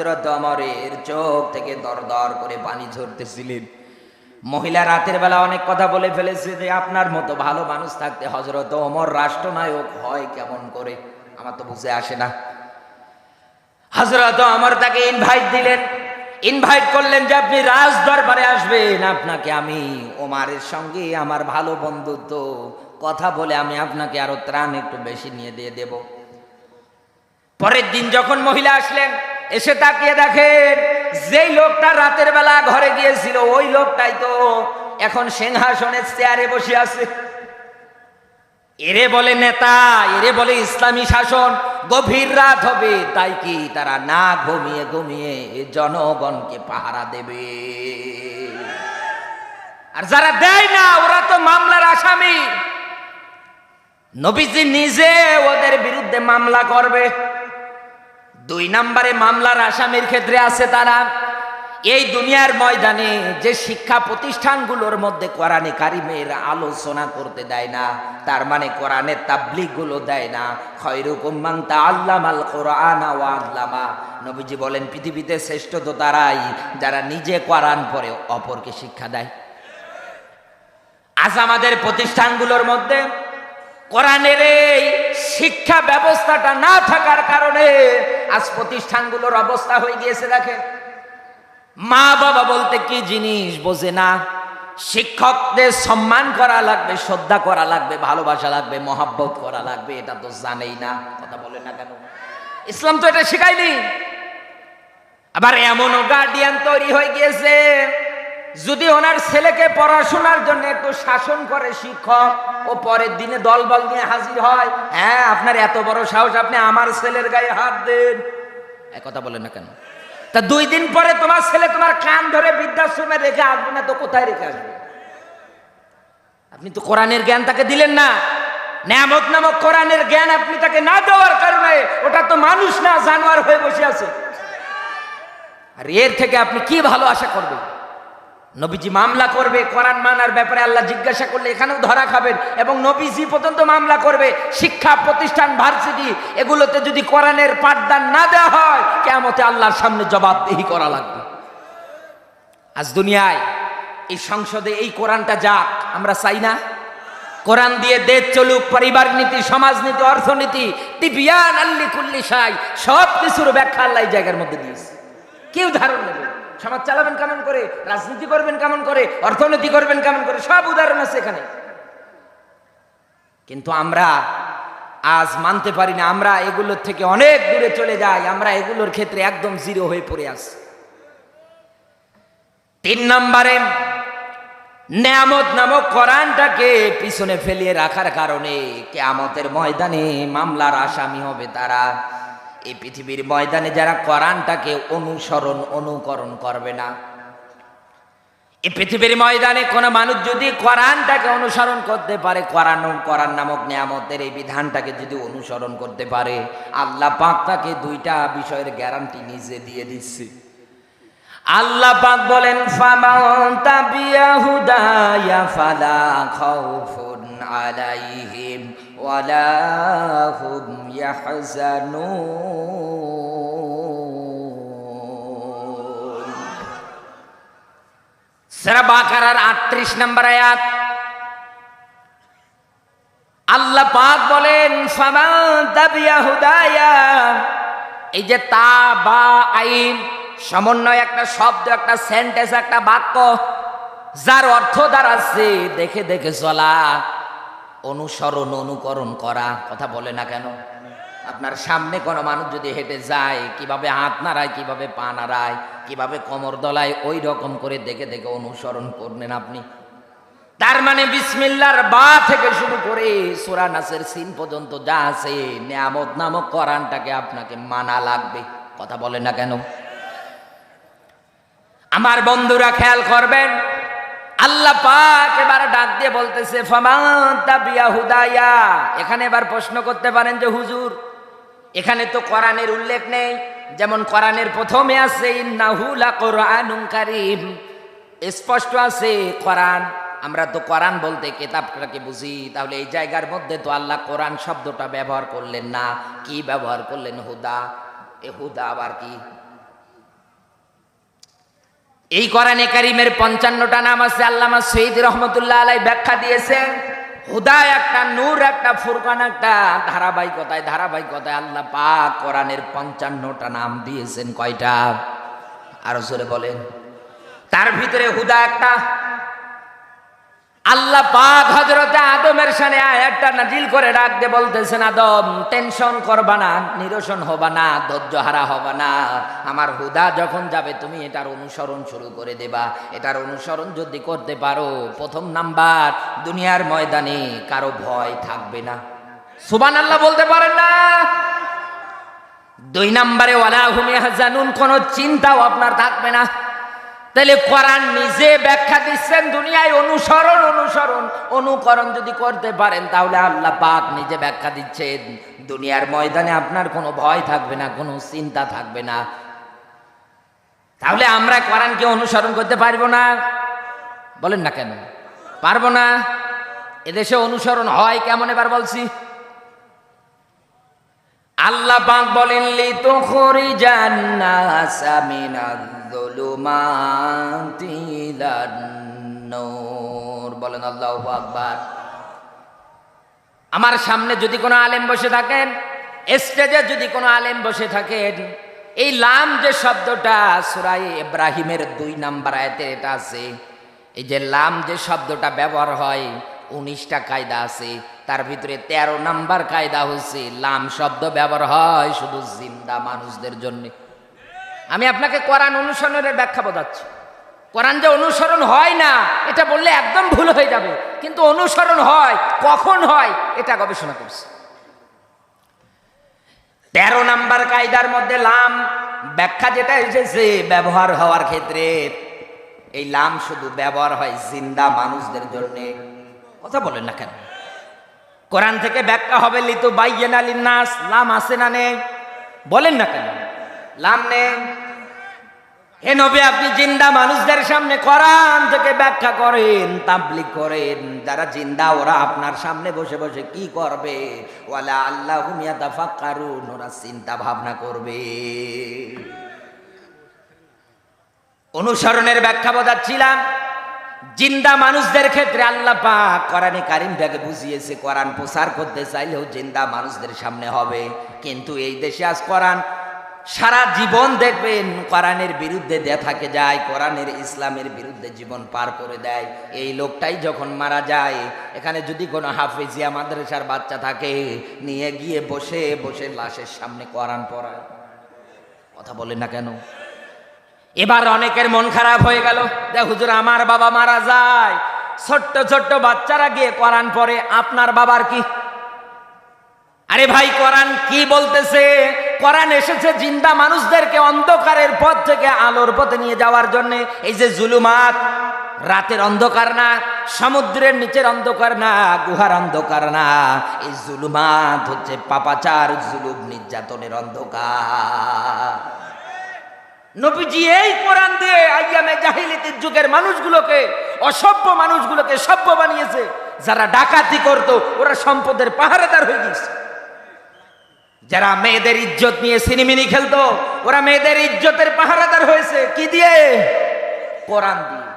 হজরত অমরের চোখ থেকে দর দর করে পানি ঝরতেছিলেন। মহিলা রাতের বেলা অনেক কথা বলে ফেলেছে যে, আপনার মতো ভালো মানুষ থাকতে হজরত অমর রাষ্ট্রনায়ক হয় কেমন করে? আমার তো বুঝে আসে না। হজরত অমর তাকে ইনভাইট দিলেন। ইনভাইট করলেন যে, আপনি রাজ দরবারে আসবেন। আপনাকে আমি ওমারের সঙ্গে আমার ভালো বন্ধুত্ব, কথা বলে আমি আপনাকে আরও ত্রাণ একটু বেশি নিয়ে দিয়ে দেব। পরের দিন যখন মহিলা আসলেন এসে তাকিয়ে দেখেন, যেই লোকটা রাতের বেলা ঘরে গিয়েছিল, ওই লোকটাই তো এখন সিংহাসনের চেয়ারে বসে আছে। এরে বলে নেতা, এরে বলে ইসলামী শাসন, গভীর রাত হবে, তাই কি তারা না ঘুমিয়ে ঘুমিয়ে জনগণকে পাহারা দেবে? আর যারা দেয় না, ওরা তো মামলার আসামি। নবীজি নিজে ওদের বিরুদ্ধে মামলা করবে। দুই নম্বরে মামলার আসামির ক্ষেত্রে আছে তারা। এই দুনিয়ার ময়দানে যে শিক্ষা প্রতিষ্ঠানগুলোর মধ্যে কোরআনে কারিমের আলোচনা করতে দেয় না, তার মানে কোরআনের তাবলিগগুলো দেয় না। খয়রুকুম মান তাআল্লামাল কোরআন আল্লামা। নবীজি বলেন, পৃথিবীতে শ্রেষ্ঠ তো তারাই যারা নিজে কোরআন পড়ে, অপরকে শিক্ষা দেয়। আজ আমাদের প্রতিষ্ঠানগুলোর মধ্যে কোরআনের এই শিক্ষা ব্যবস্থাটা না থাকার কারণে আজ প্রতিষ্ঠানগুলোর অবস্থা হয়ে গিয়েছে দেখে মা বাবা বলতে কি জিনিস বোঝে না? শিক্ষকদের সম্মান করা লাগবে, শ্রদ্ধা করা লাগবে, ভালোবাসা লাগবে, মহাব্বত করা লাগবে, এটা তো জানেই না, কথা বলে না কেন? ইসলাম তো এটা শেখায়নি। আবার এমনও গার্ডিয়ান তৈরি হয়ে গিয়েছে। যদি ওনার ছেলেকে পড়াশোনার জন্য একটু শাসন করে শিক্ষক ও পরের দিনে দলবল নিয়ে হাজির হয় হ্যাঁ আপনার এত বড় সাহস, আপনি আমার ছেলের গায়ে হাত দেন। কথা বলেন না কেন? তা দুই দিন পরে তোমার ছেলে তোমার কান ধরে বৃদ্ধাশ্রমে রেখে আসবে না তো কোথায় রেখে আসবে? আপনি তো কোরআনের জ্ঞান তাকে দিলেন না। নামক নামক কোরআনের জ্ঞান আপনি তাকে না দেওয়ার কারণে ওটা তো মানুষ না, জানোয়ার হয়ে বসে আছে। আর এর থেকে আপনি কি ভালো আশা করবেন? নবীজি মামলা করবে, কোরআন মানার ব্যাপারে আল্লাহ জিজ্ঞাসা করলে এখানেও ধরা খাবেন। এবং নবীজি পর্যন্ত মামলা করবে, শিক্ষা প্রতিষ্ঠান, ভার্সিটি, এগুলোতে যদি কোরআনের পাঠদান না দেওয়া হয় কেমতে আল্লাহর সামনে জবাবদেহি করা লাগবে। আজ দুনিয়ায় এই সংসদে এই কোরআনটা যাক, আমরা চাই না? কোরআন দিয়ে দেশ চলুক, পরিবার নীতি, সমাজ নীতি, অর্থনীতি, তিবিয়ান আল্লি কুল্লি সাই সব কিছুর ব্যাখ্যা আল্লাহ জায়গার মধ্যে দিয়েছে। কেউ ধারণ নেবে সমাজ চালাবেন কেমন করে, রাজনীতি করবেন কেমন করে, অর্থনীতি করবেন কেমন করে, সব উদাহরণ আছে এখানে। কিন্তু আমরা আজ মানতে পারি না, আমরা এগুলোর থেকে অনেক দূরে চলে যাই, আমরা এগুলোর ক্ষেত্রে একদম জিরো হয়ে পড়ে আছি। তিন নম্বরে, নেয়ামত নামক কোরআনটাকে পিছনে ফেলিয়ে রাখার কারণে কেয়ামতের ময়দানে মামলার আসামি হবে তারা। এই পৃথিবীর ময়দানে যারা কোরআনটাকে অনুসরণ, অনুকরণ করবে না, এই পৃথিবীর ময়দানে কোনো মানুষ যদি কোরআনটাকে অনুসরণ করতে পারে, কোরআন কোরআন নামক নিয়ামতের এই বিধানটাকে যদি অনুসরণ করতে পারে, আল্লাহ পাক তাকে দুইটা বিষয়ের গ্যারান্টি নিজে দিয়ে দিচ্ছে। আল্লাহ পাক বলেন, ফামান তাবিয়া হুদায়া ফালা খাউফুন আলাইহিম। ওয়ালা হুম ইয়াহজানুন সূরা বাকারার 38 নম্বর আয়াত। আল্লাহ পাক বলেন ফামান হুদায়া। এই যে তা বা আইন, সমন্বয় একটা শব্দ, একটা সেন্টেন্স একটা বাক্য, যার অর্থ দাঁড়াচ্ছে, দেখে দেখে চলা। অনুসরণ, অনুকরণ করা, কথা বলে না কেন? আপনার সামনে কোনো মানুষ যদি হেঁটে যায়, কীভাবে হাত নাড়ায়, কীভাবে পা নাড়ায়, কীভাবে কোমর দলায়, ওই রকম করে দেখে দেখে অনুসরণ করলেন আপনি। তার মানে বিসমিল্লার বা থেকে শুরু করে সোরা নাসের সিন পর্যন্ত যা আছে, নিয়ামত নামক করানটাকে আপনাকে মানা লাগবে, কথা বলে না কেন? আমার বন্ধুরা খেয়াল করবেন আল্লাহ পাক এবার ডাক দিয়ে বলতেছে হুদায়া? এখানে এবার প্রশ্ন করতে পারেন যে, হুজুর, এখানে তো কোরআনের উল্লেখ নেই। যেমন কোরআনের প্রথমে আছে ইন্নাহুলা কোরআনুম কারীম। স্পষ্ট আছে, কোরআন, আমরা তো কোরআন বলতে কেতাবটাকে বুঝি। তাহলে এই জায়গার মধ্যে তো আল্লাহ কোরআন শব্দটা ব্যবহার করলেন না। কি ব্যবহার করলেন হুদা? এ হুদা আবার কি? এই কোরআনে কারিমের পঞ্চান্নটা নাম আছে আল্লামা সৈয়দ রহমতুল্লাহ আলাই ব্যাখ্যা দিয়েছেন হুদা একটা, নূর একটা, ফুরকান একটা, ধারাবাহিকতায় ধারাবাহিকতায় আল্লাহ পাক কোরআনের পঞ্চান্নটা নাম দিয়েছেন কয়টা? আরও জোরে বলেন। তার ভিতরে হুদা একটা আল্লাহ পাক হজরতে আদমের সানে একটা নাজিল করে ডাক দিয়ে বলতেছেন, আদম, টেনশন করবা না, নিরসন হবা না, ধৈর্য হারা হবা না। আমার হুদা যখন যাবে, তুমি এটার অনুসরণ শুরু করে দেবা। এটার অনুসরণ যদি করতে পারো, প্রথম নাম্বার, দুনিয়ার ময়দানে কারও ভয় থাকবে না। সুবান আল্লাহ বলতে পারেন না। দুই নাম্বারে, ওয়ালা হুমি হাজানুন কোনো চিন্তাও আপনার থাকবে না। তাহলে কোরআন নিজে ব্যাখ্যা দিচ্ছেন, দুনিয়ায় অনুসরণ অনুসরণ, অনুকরণ যদি করতে পারেন, তাহলে আল্লাহ পাক নিজে ব্যাখ্যা দিচ্ছেন। দুনিয়ার ময়দানে আপনার কোনো ভয় থাকবে না, কোনো চিন্তা থাকবে না। তাহলে আমরা কোরআনকে অনুসরণ করতে পারব না? বলেন না কেন? পারব না? এদেশে অনুসরণ হয় কেমন? এবার বলছি। আল্লাহ পাক বলেন লি তো খরি জান্নাসা মিনাল বলেন আল্লাহু আকবার। আমার সামনে যদি কোনো আলেম বসে থাকেন, স্টেজে যদি কোনো আলেম বসে থাকেন, এই লাম যে শব্দটা সুরাই ইব্রাহিমের দুই নাম্বার আয়াতে এটা আছে। এই যে লাম যে শব্দটা ব্যবহার হয়, উনিশটা কায়দা আছে, তার ভিতরে ১৩ নাম্বার কায়দা হচ্ছে, লাম শব্দ ব্যবহার হয় শুধু জিন্দা মানুষদের জন্য। আমি আপনাকে কোরআন অনুসরণের ব্যাখ্যা বোঝাচ্ছি। কোরআন যে অনুসরণ হয় না, এটা বললে একদম ভুল হয়ে যাবে। কিন্তু অনুসরণ হয়, কখন হয়, এটা গবেষণা করছে। তেরো নাম্বার কায়দার মধ্যে লাম, ব্যাখ্যা যেটা এসেছে ব্যবহার হওয়ার ক্ষেত্রে, এই লাম শুধু ব্যবহার হয় জিন্দা মানুষদের জন্য। কথা বলেন না কেন? কোরআন থেকে ব্যাখ্যা হবে লিতু বাইয়েন নাস লাম আসে না নেই? বলেন না কেন? লাম নেই। হে নবী, আপনি জিন্দা মানুষদের সামনে কোরআন থেকে ব্যাখ্যা করেন তাবলিক করেন। যারা জিন্দা, ওরা আপনার সামনে বসে বসে কি করবে? ওয়ালা আল্লাহ হুমিয়া তাফাক্কারুন ওরা চিন্তা ভাবনা করবে। অনুসরণের ব্যাখ্যা বোঝাচ্ছিলাম। জিন্দা মানুষদের ক্ষেত্রে আল্লাহ পাক কোরআনে কারিমটাকে বুঝিয়েছে, কোরআন প্রচার করতে চাইলেও জিন্দা মানুষদের সামনে হবে। কিন্তু এই দেশে আজ কোরআন সারা জীবন দেখবেন কোরআনের বিরুদ্ধে থাকে যায়, কোরআনের ইসলামের বিরুদ্ধে জীবন পার করে দেয়। এই লোকটাই যখন মারা যায়, এখানে যদি কোনো হাফিজিয়া মাদ্রাসার বাচ্চা থাকে, নিয়ে গিয়ে বসে বসে লাশের সামনে কোরআন পড়ায়। কথা বলে না কেন? এবার অনেকের মন খারাপ হয়ে গেল। দেখ হুজুর, আমার বাবা মারা যায়। ছোট্ট ছোট্ট বাচ্চারা গিয়ে কোরআন পড়ে, আপনার বাবার কি? আরে ভাই, কোরআন কি বলতেছে? কোরআন এসেছে, জিন্দা মানুষদেরকে অন্ধকারের পথ থেকে আলোর পথে নিয়ে যাওয়ার জন্য। এই যে জুলুমাত, রাতের অন্ধকার না, সমুদ্রের নিচের অন্ধকার না, গুহার অন্ধকার না, এই জুলুমাত হচ্ছে পাপাচার, জুলুম নির্যাতনের অন্ধকার। নবীজি এই কোরআন দিয়ে আইয়ামে জাহিলিতের যুগের মানুষগুলোকে, অসভ্য মানুষগুলোকে সভ্য বানিয়েছে। যারা ডাকাতি করত, ওরা সম্পদের পাহারাদার হয়ে গেছে যারা মেয়েদের ইজ্জত নিয়ে সিনেমিনি খেলতো, ওরা মেয়েদের ইজ্জতের পাহারাদার হয়েছে। কি দিয়ে? কোরআন দিয়ে।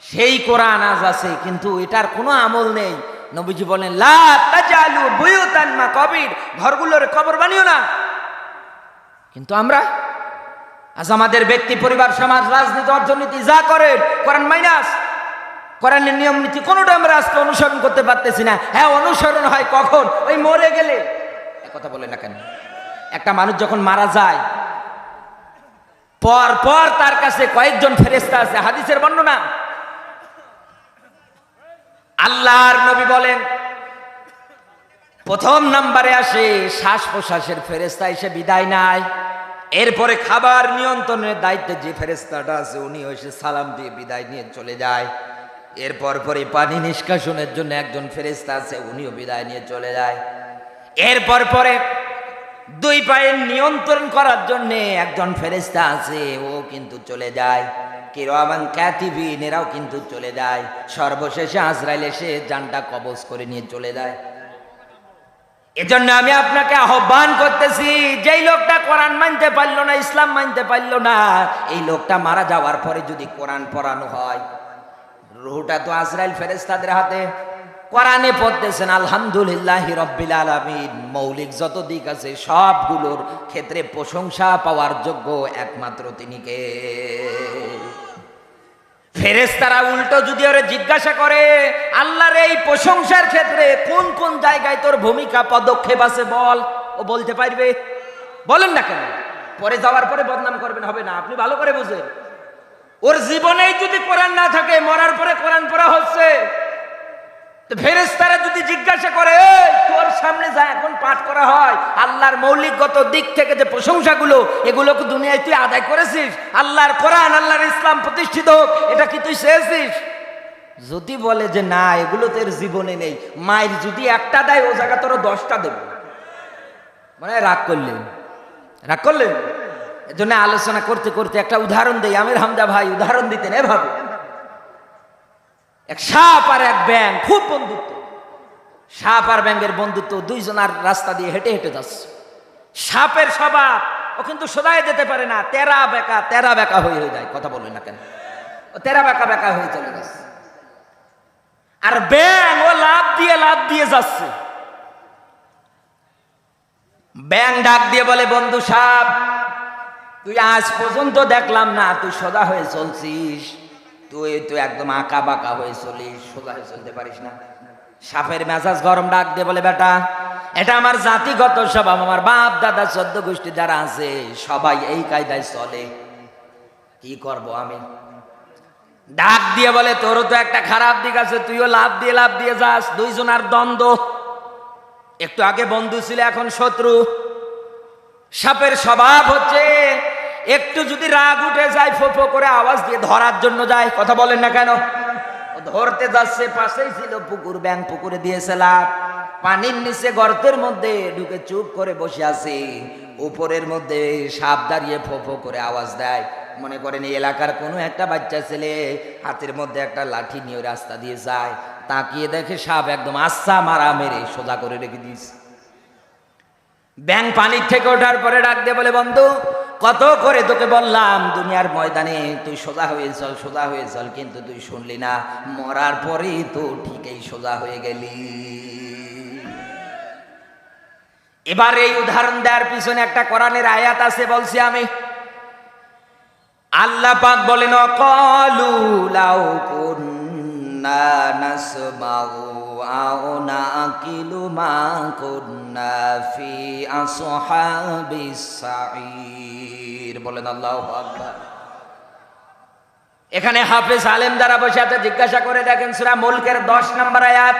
সেই কোরআন আজ আছে, কিন্তু এটার কোনো আমল নেই। নবীজি বলেন, লা তাজালু বুয়ুতান মা কবির ঘরগুলোর কবর বানিও না। কিন্তু আমরা, আজ আমাদের ব্যক্তি, পরিবার, সমাজ, রাজনীতি, অর্থনীতি যা করে করেন মাইনাস। কোরআনের নিয়ম নীতি কোনোটা আমরা আজকে অনুসরণ করতে পারতেছি না। হ্যাঁ অনুসরণ হয় কখন? ওই মরে গেলে। কথা বলে না কেন? একটা মানুষ যখন মারা যায়, পর পর তার কাছে কয়েকজন ফেরেস্তা আছে, হাদিসের বর্ণনা। আল্লাহর নবী বলেন, প্রথম নাম্বারে আসে শ্বাস প্রশ্বাসের ফেরেস্তা এসে বিদায় নাই এরপরে খাবার নিয়ন্ত্রণের দায়িত্বে যে ফেরেস্তাটা আছে উনি এসে সালাম দিয়ে বিদায় নিয়ে চলে যায়। এরপর পরে পানি নিষ্কাশনের জন্য একজন ফেরেস্তা আছে, উনিও বিদায় নিয়ে চলে যায়। এরপর পরে দুই পায়ের নিয়ন্ত্রণ করার জন্য একজন ফেরেস্তা আছে, ও কিন্তু চলে যায়। কিরমান ক্যাথিবিন এরাও কিন্তু চলে যায়। সর্বশেষে আজরাইল এসে যানটা কবজ করে নিয়ে চলে যায়। এজন্য আমি আপনাকে আহ্বান করতেছি, যেই লোকটা কোরআন মানতে পারল না, ইসলাম মানতে পারল না, এই লোকটা মারা যাওয়ার পরে যদি কোরআন পড়ানো হয়। রুহটা তো আজরাইল ফেরেস্তাদের হাতে। কোরআনে পড়তেছেন, আলহামদুলিল্লাহ রব্বিল আলামিন। মৌলিক যত দিক আছে সবগুলোর ক্ষেত্রে প্রশংসা পাওয়ার যোগ্য একমাত্র তিনি কে? ফেরেস্তারা উল্টো যদি ওরে জিজ্ঞাসা করে, আল্লাহর এই প্রশংসার ক্ষেত্রে কোন কোন জায়গায় তোর ভূমিকা, পদক্ষেপ আছে বল? ও বলতে পারবে। বলেন না কেন? পরে যাওয়ার পরে বদনাম করবেন, হবে না, আপনি ভালো করে বুঝেন। ওর জীবনেই যদি কোরআন না থাকে, মরার পরে কোরআন পড়া হচ্ছে। ফেরেস্তারা যদি জিজ্ঞাসা করে তোর সামনে যা এখন পাঠ করা হয়, আল্লাহর মৌলিকগত দিক থেকে যে প্রশংসাগুলো, এগুলো দুনিয়ায় তুই আদায় করেছিস? আল্লাহর কোরআন, আল্লাহর ইসলাম প্রতিষ্ঠিত এটা কি তুই চেয়েছিস? যদি বলে যে না, এগুলো তোর জীবনে নেই, মায়ের যদি একটা দেয়, ও জায়গা তোর দশটা দেবে। মানে রাগ করলেন। রাগ করলেন? এজন্য আলোচনা করতে করতে একটা উদাহরণ দেই। আমির হামদা ভাই, উদাহরণ দিতেন এভাবে। এক সাপ আর এক ব্যাং খুব বন্ধুত্ব। সাপ আর ব্যাঙের বন্ধুত্ব, দুইজন আর রাস্তা দিয়ে হেঁটে হেঁটে যাচ্ছে। সাপের স্বভাব, ও কিন্তু সোজায় যেতে পারে না, তেরা বেকা তেরা বেকা হয়ে হয়ে যায়, কথা বললেন না কেন? ও তেরা বেকা বেকা হয়ে চলে যাচ্ছে। আর ব্যাং ও লাভ দিয়ে লাভ দিয়ে যাচ্ছে। ব্যাং ডাক দিয়ে বলে, বন্ধু সাপ, তুই আজ পর্যন্ত দেখলাম না, তুই সোজা হয়ে চলছিস। তুই তুই একদম আঁকা বাঁকা হয়ে চলিস সোজা হয়ে চলতে পারিস না। সাপের মেজাজ গরম ডাক দিয়ে বলে, বেটা, এটা আমার জাতিগত স্বভাব, আমার বাপ, দাদা চোদ্দ গোষ্ঠী যারা আছে, সবাই এই কায়দায় চলে। কি করব আমি? ডাক দিয়ে বলে, তোরও তো একটা খারাপ দিক আছে, তুইও লাভ দিয়ে লাভ দিয়ে যাস দুইজনার দ্বন্দ্ব। একটু আগে বন্ধু ছিল এখন শত্রু। সাপের স্বভাব হচ্ছে একটু যদি রাগ উঠে যায় ফোফো করে আওয়াজ দিয়ে ধরার জন্য যায়, কথা বলেন না কেন? ধরতে যাচ্ছে, পাশেই ছিল পুকুর ব্যাং পুকুরে দিয়েছিলাম পানির নিচে গর্তের মধ্যে ঢুকে চুপ করে বসে আছে। উপরের মধ্যে সাপ দাঁড়িয়ে ফোফো করে আওয়াজ দেয়। মনে করেন এলাকার কোনো একটা বাচ্চা ছেলে হাতের মধ্যে একটা লাঠি নিয়ে রাস্তা দিয়ে যায়। তাকিয়ে দেখে সাপ একদম আচ্ছা মারা মেরে সোজা করে রেখে দিয়েছে। ব্যাং পানির থেকে ওঠার পরে ডাক দিয়ে বলে, বন্ধু কত করে তোকে বললাম, দুনিয়ার ময়দানে তুই সোজা হয়ে চল, সোজা হয়ে চল, কিন্তু তুই শুনলি না, মরার পরে তো ঠিকই সোজা হয়ে গেলি। এবার এই উদাহরণ দেওয়ার পিছনে একটা কোরআনের আয়াত আছে, বলছি আমি। আল্লাহ পাক বলেন, অকলু লাউ কুন্না নাসমাউ। আও নাকিলু মা কুন্না ফি আসহাবিস সাঈর বলেন আল্লাহু আকবার। এখানে হাফেজ আলেম যারা বসে আছে, জিজ্ঞাসা করে দেখেন সূরা মুলকের 10 নম্বর আয়াত।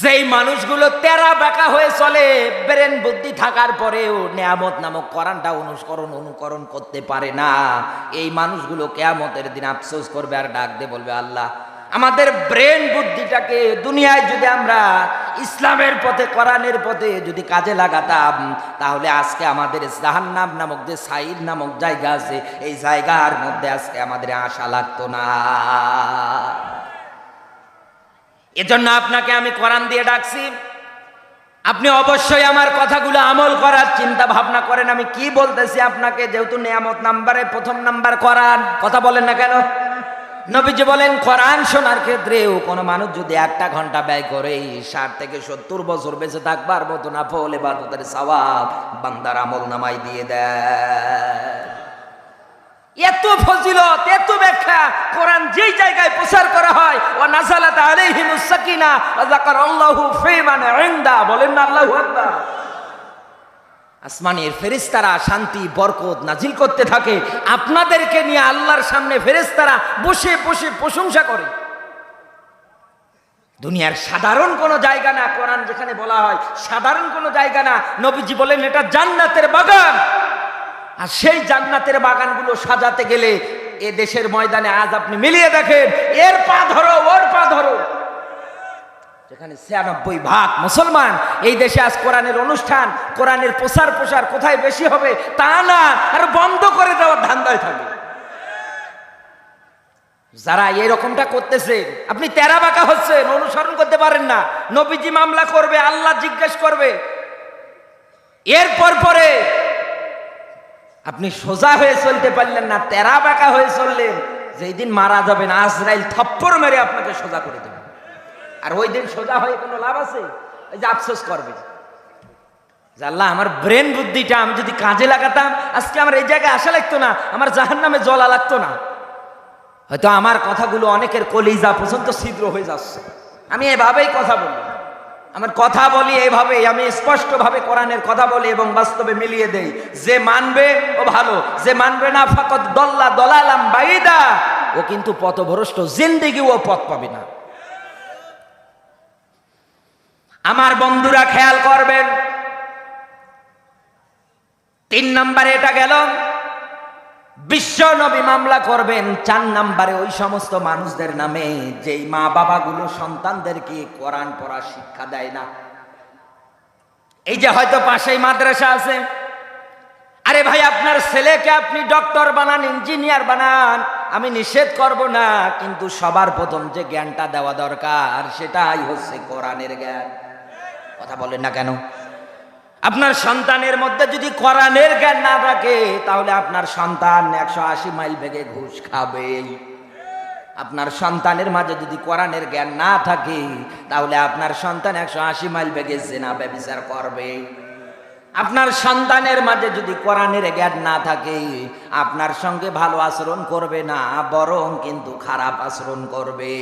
যেই মানুষগুলো তেরা বেকা হয়ে চলে, ব্রেন বুদ্ধি থাকার পরেও নেয়ামত নামক করানটা অনুসরণ, অনুকরণ করতে পারে না। এই মানুষগুলো কেয়ামতের দিন আফসোস করবে আর ডাক দিয়ে বলবে, আল্লাহ আমাদের ব্রেন বুদ্ধিটাকে দুনিয়ায় যদি আমরা ইসলামের পথে, কোরআনের পথে যদি কাজে লাগাতাম, তাহলে আজকে আমাদের জাহান্নাম নামক যে সাইর নামক জায়গা আছে, এই জায়গার মধ্যে আজকে আমাদের আশা লাগতো না। এজন্য আপনাকে আমি কোরআন দিয়ে ডাকছি। আপনি অবশ্যই আমার কথাগুলো আমল করার চিন্তা ভাবনা করেন। আমি কি বলতেছি আপনাকে? যেহেতু নিয়ামত নাম্বারে প্রথম নাম্বার কোরআন। কথা বলেন না কেন? নবীজি বলেন, কোরআন শোনার ক্ষেত্রেও কোনো মানুষ যদি একটা ঘণ্টা ব্যয় করে, ষাট থেকে সত্তর বছর বেঁচে থাকবার মতো না, ফল এবার তাদের সওয়াব বান্দার আমল নামাই দিয়ে দেয়। এত ফজিলত, এত ব্যাখ্যা, কোরআন যেই জায়গায় প্রচার করা হয় ও নাজালাত আলাইহিমুস সাকিনা ওয়া যাকারাল্লাহু ফি মান ইনদা বলেন না আল্লাহু আকবার। আসমানের ফেরেশতারা শান্তি, বরকত নাজিল করতে থাকে। আপনাদেরকে নিয়ে আল্লাহর সামনে ফেরেশতারা বসে বসে প্রশংসা করে। দুনিয়ার সাধারণ কোনো জায়গা না, কোরআন যেখানে বলা হয়, সাধারণ কোনো জায়গা না। নবীজি বলেন, এটা জান্নাতের বাগান। আর সেই জান্নাতের বাগানগুলো সাজাতে গেলে এ দেশের ময়দানে আজ আপনি মিলিয়ে দেখেন, এর পা ধরো, ওর পা ধরো। যেখানে ছিয়ানব্বই ভাগ মুসলমান, এই দেশে আজ কোরআনের অনুষ্ঠান, কোরআনের প্রসার প্রসার কোথায় বেশি হবে তা না, আর বন্ধ করে দেওয়ার ধান্দায় থাকে। যারা এরকমটা করতেছে, আপনি তেরা বাঁকা হচ্ছেন, অনুসরণ করতে পারেন না। নবীজি মামলা করবে, আল্লাহ জিজ্ঞেস করবে। এরপর পরে আপনি সোজা হয়ে চলতে পারলেন না, তেরা বাঁকা হয়ে চললেন। যেই দিন মারা যাবেন, আজরাইল থপ্পর মেরে আপনাকে সোজা করে দেবে। আর ওই দিন সোজা হয়ে কোনো লাভ আছে? ওই যে আফসোস করবে। যে আল্লাহ, আমার ব্রেন বুদ্ধিটা আমি যদি কাজে লাগাতাম, আজকে আমার এই জায়গায় আসা লাগতো না, আমার জাহান নামে জলা লাগতো না। হয়তো আমার কথাগুলো অনেকের কলিজা পর্যন্ত ছিদ্র হয়ে যাচ্ছে। আমি এভাবেই কথা বলি। আমার কথা বলি এভাবেই, আমি স্পষ্টভাবে কোরআনের কথা বলি এবং বাস্তবে মিলিয়ে দেই। যে মানবে, ও ভালো। যে মানবে না ফাকত দল্লা দলালাম বাইদা। ও কিন্তু পথভ্রষ্ট জিন্দিগি ও পথ পাবে না। আমার বন্ধুরা খেয়াল করবেন। তিন নম্বরে এটা গেল। বিশ্ব নবী মামলা করবেন। চার নাম্বারে ওই সমস্ত মানুষদের নামে যেই মা বাবাগুলো সন্তানদেরকে কোরআন পড়া শিক্ষা দেয় না। এই যে হয়তো পাশেই মাদ্রাসা আছে। আরে ভাই, আপনার ছেলেকে আপনি ডক্টর বানান, ইঞ্জিনিয়ার বানান, আমি নিষেধ করব না, কিন্তু সবার প্রথম যে জ্ঞানটা দেওয়া দরকার, সেটাই হচ্ছে কোরআনের জ্ঞান। কথা বলেন না কেন? আপনার সন্তানের মধ্যে যদি কোরআনের জ্ঞান না থাকে, তাহলে আপনার সন্তান একশো আশি মাইল বেগে ঘুষ খাবে। আপনার সন্তানের মাঝে যদি কোরআনের জ্ঞান না থাকে, তাহলে আপনার সন্তান একশো আশি মাইল বেগে জেনা ব্যবচার করবে। আপনার সন্তানের মাঝে যদি কোরআনের জ্ঞান না থাকে, আপনার সঙ্গে ভালো আচরণ করবে না, বরং কিন্তু খারাপ আচরণ করবে।